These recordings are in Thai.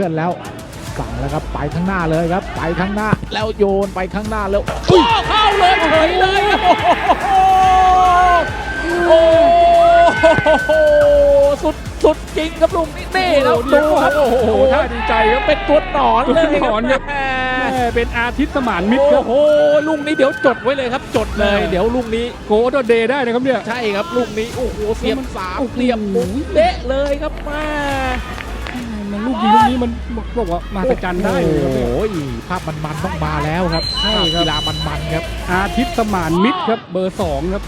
พื่อนแล้วสั่งแล้วครับไปข้างหน้าเลยครับ ไปข้างหน้าแล้วโยนไปข้างหน้าแล้วอุ้ยเข้าเลยเฉยเลยครับโอ้โหสุดสุดจริงครับลุงนี่นี่แล้วดูครับโอ้โหโอ้โหท่าดีใจครับเป็นตัวหนอนเลยตัวหนอนครับแม่แม่เป็นอาทิตย์สมานมิตรครับโอ้โหลุงนี้เดี๋ยวจดไว้เลยครับจดเลยเออเดี๋ยวลุงนี้โกโดเดย์ได้นะครับเนี่ยใช่ครับลูกนี้โอ้โหเสียบสามโอ้โหเสียบหมุนเดะเลยครับมามันลูก ยิงลูกนี้มันบอกว่ามาตรจันได้เลยครับเนี่ยโอ้โหภาพมันๆต้องมาแล้วครับใช่ครับกีฬามันๆครับ อาทิตย์สมานมิตรครับเบอร์สองครับ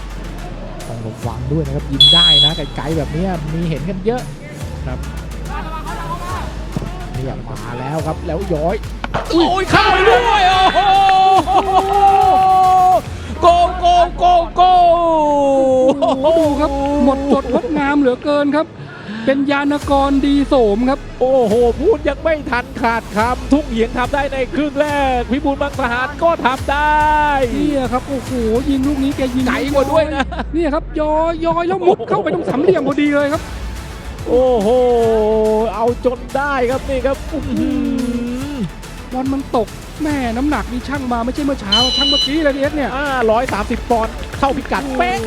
ต้องระวังด้วยนะครับยิงได้นะไกลๆแบบเนี้ยมีเห็นกันเยอะครับเนี่ยมาแล้วครับแล้วย้อยโอ้ยเข้าไปด้วยโอ้โหโกงโกงโกงโกงโอ้โหดูครับหมดจดงดงามเหลือเกินครับ เป็นยานกรดีโสมครับ โอ้โห พูดยังไม่ทันขาดคำ ทุ่งเหยียงทำได้ในครึ่งแรก พิบูลมังสหารก็ทำได้เนี่ยครับ โอ้โห ยิงลูกนี้แกยิงไกลกว่าด้วยนะเนี่ยครับย้อยย้อยแล้วมุดเข้าไปตรงสามเหลี่ยมพอดีเลยครับ โอ้โห เอาจนได้ครับนี่ครับอื้อหือบอลมันตกแม่น้ำหนักนี่ช่างมาไม่ใช่เมื่อเช้าช่างเมื่อกี้เลยพีเอสเนี่ยอ่าร้อยสามสิบปอนด์เข้าพิกัดเป๊ะ